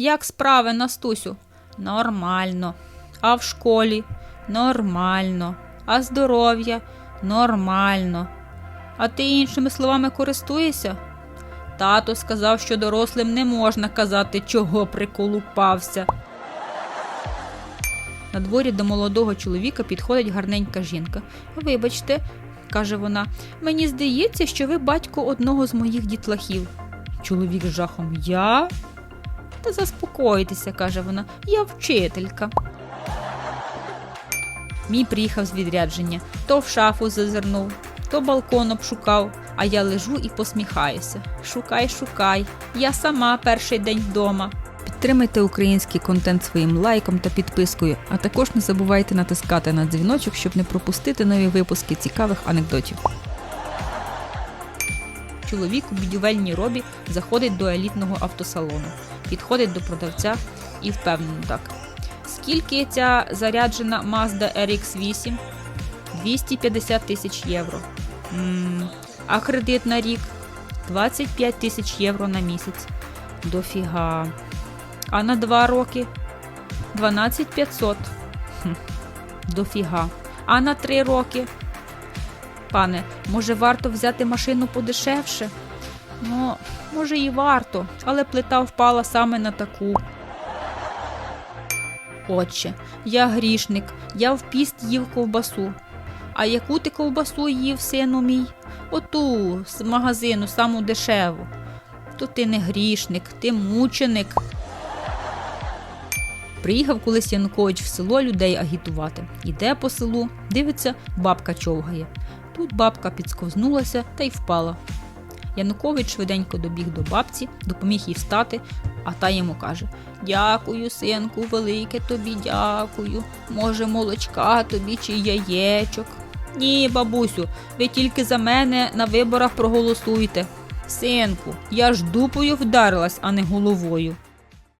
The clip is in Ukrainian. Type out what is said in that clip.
Як справи, Настусю? Нормально. А в школі? Нормально. А здоров'я? Нормально. А ти іншими словами користуєшся? Тато сказав, що дорослим не можна казати, чого приколупався. На дворі до молодого чоловіка підходить гарненька жінка. Вибачте, каже вона, мені здається, що ви батько одного з моїх дітлахів. Чоловік з жахом Я? Та заспокойтеся, каже вона, я вчителька. Мій приїхав з відрядження, то в шафу зазирнув, то балкон обшукав, а я лежу і посміхаюся. Шукай, шукай, я сама перший день вдома. Підтримайте український контент своїм лайком та підпискою, а також не забувайте натискати на дзвіночок, щоб не пропустити нові випуски цікавих анекдотів. Чоловік у будівельній робі заходить до елітного автосалону, підходить до продавця і впевнено так. Скільки ця заряджена Mazda RX8? 250 тисяч євро. м а кредит на рік? 25 тисяч євро на місяць. Дофіга. А на два роки? 12 500. Хм. Дофіга. А на три роки? Пане, може варто взяти машину подешевше? Ну, може і варто, але плита впала саме на таку. Отче, я грішник, я в піст їв ковбасу. А яку ти ковбасу їв, сину мій? Оту з магазину, саму дешеву. То ти не грішник, ти мученик. Приїхав колись Янукович в село людей агітувати. Іде по селу, дивиться, бабка човгає. Тут бабка підсковзнулася та й впала. Янукович швиденько добіг до бабці, допоміг їй встати, а та йому каже: Дякую, синку, велике тобі дякую. Може, молочка тобі чи яєчок. Ні, бабусю, ви тільки за мене на виборах проголосуйте. Синку, я ж дупою вдарилась, а не головою.